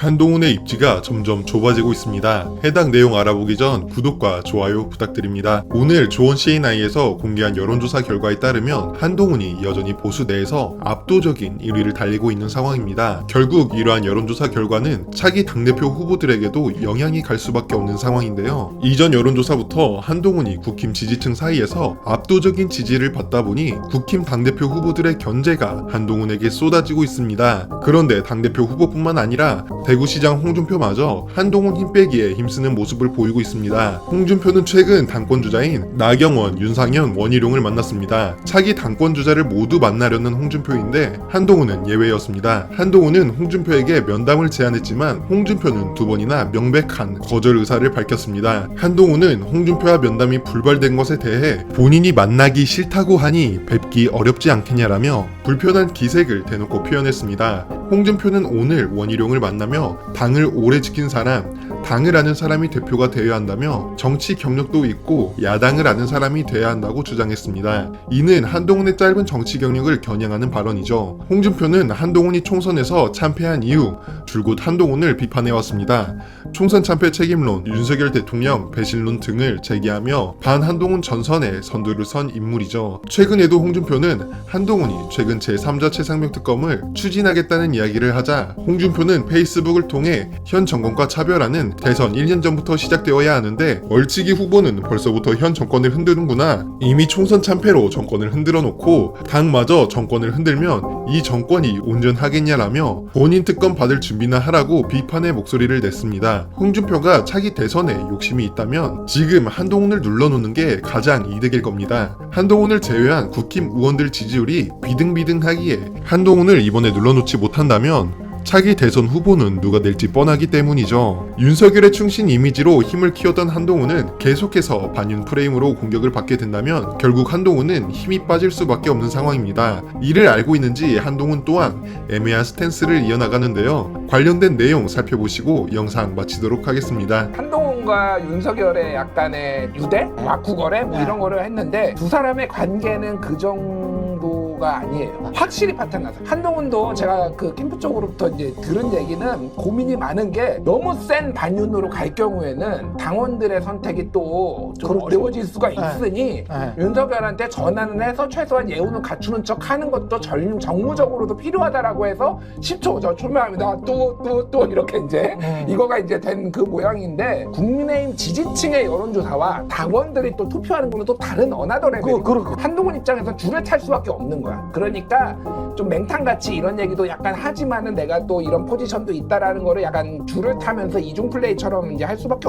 한동훈의 입지가 점점 좁아지고 있습니다. 해당 내용 알아보기 전 구독과 좋아요 부탁드립니다. 오늘 조원 CNI에서 공개한 여론조사 결과에 따르면 한동훈이 여전히 보수 내에서 압도적인 1위를 달리고 있는 상황입니다. 결국 이러한 여론조사 결과는 차기 당대표 후보들에게도 영향이 갈 수밖에 없는 상황인데요. 이전 여론조사부터 한동훈이 국힘 지지층 사이에서 압도적인 지지를 받다 보니 국힘 당대표 후보들의 견제가 한동훈에게 쏟아지고 있습니다. 그런데 당대표 후보뿐만 아니라 대구시장 홍준표마저 한동훈 힘 빼기에 힘쓰는 모습을 보이고 있습니다. 홍준표는 최근 당권 주자인 나경원, 윤상현, 원희룡을 만났습니다. 차기 당권 주자를 모두 만나려는 홍준표인데 한동훈은 예외였습니다. 한동훈은 홍준표에게 면담을 제안했지만 홍준표는 두 번이나 명백한 거절 의사를 밝혔습니다. 한동훈은 홍준표와 면담이 불발된 것에 대해 본인이 만나기 싫다고 하니 뵙기 어렵지 않겠냐라며 불편한 기색을 대놓고 표현했습니다. 홍준표는 오늘 원희룡을 만나며 당을 오래 지킨 사람, 당을 아는 사람이 대표가 되어야 한다며 정치 경력도 있고 야당을 아는 사람이 돼야 한다고 주장했습니다. 이는 한동훈의 짧은 정치 경력을 겨냥하는 발언이죠. 홍준표는 한동훈이 총선에서 참패한 이후 줄곧 한동훈을 비판해왔습니다. 총선 참패 책임론, 윤석열 대통령 배신론 등을 제기하며 반 한동훈 전선에 선두를 선 인물이죠. 최근에도 홍준표는 한동훈이 최근 제3자 최상병 특검을 추진하겠다는 이야기를 하자 홍준표는 페이스북을 통해 현 정권과 차별하는 대선 1년 전부터 시작되어야 하는데 얼치기 후보는 벌써부터 현 정권을 흔드는구나. 이미 총선 참패로 정권을 흔들어 놓고 당마저 정권을 흔들면 이 정권이 온전하겠냐라며 본인 특검 받을 준비나 하라고 비판의 목소리를 냈습니다. 홍준표가 차기 대선에 욕심이 있다면 지금 한동훈을 눌러놓는 게 가장 이득일 겁니다. 한동훈을 제외한 국힘 의원들 지지율이 비등비등하기에 한동훈을 이번에 눌러놓지 못한다면 차기 대선 후보는 누가 될지 뻔하기 때문이죠. 윤석열의 충신 이미지로 힘을 키웠던 한동훈은 계속해서 반윤 프레임으로 공격을 받게 된다면 결국 한동훈은 힘이 빠질 수밖에 없는 상황입니다. 이를 알고 있는지 한동훈 또한 애매한 스탠스를 이어나가는데요. 관련된 내용 살펴보시고 영상 마치도록 하겠습니다. 한동훈과 윤석열의 약간의 유대, 맞구거래 뭐 이런 거를 했는데 두 사람의 관계는 그 정도 가 아니에요. 확실히 파탄 나서 한동훈도 제가 그 캠프 쪽으로부터 이제 들은 얘기는 고민이 많은 게 너무 센 반윤으로 갈 경우에는 당원들의 선택이 또좀 그렇죠. 어려워질 수가 네. 있으니 네. 윤석열한테 전환을 해서 최소한 예우는 갖추는 척 하는 것도 전, 정무적으로도 필요하다라고 해서 10초 저 출마합니다. 또 또 또 이렇게 이제 음. 이거가 이제 된 그 모양인데 국민의힘 지지층의 여론조사와 당원들이 또 투표하는 거는 또 다른 레벨. 그, 그, 그. 한동훈 입장에서 줄을 탈 수밖에 없는 거야. 그러니까 좀 맹탕같이 이런 얘기도 약간 하지만은 내가 또 이런 포지션도 있다라는 거를 약간 줄을 타면서 이중 플레이처럼 이제 할 수밖에 없는.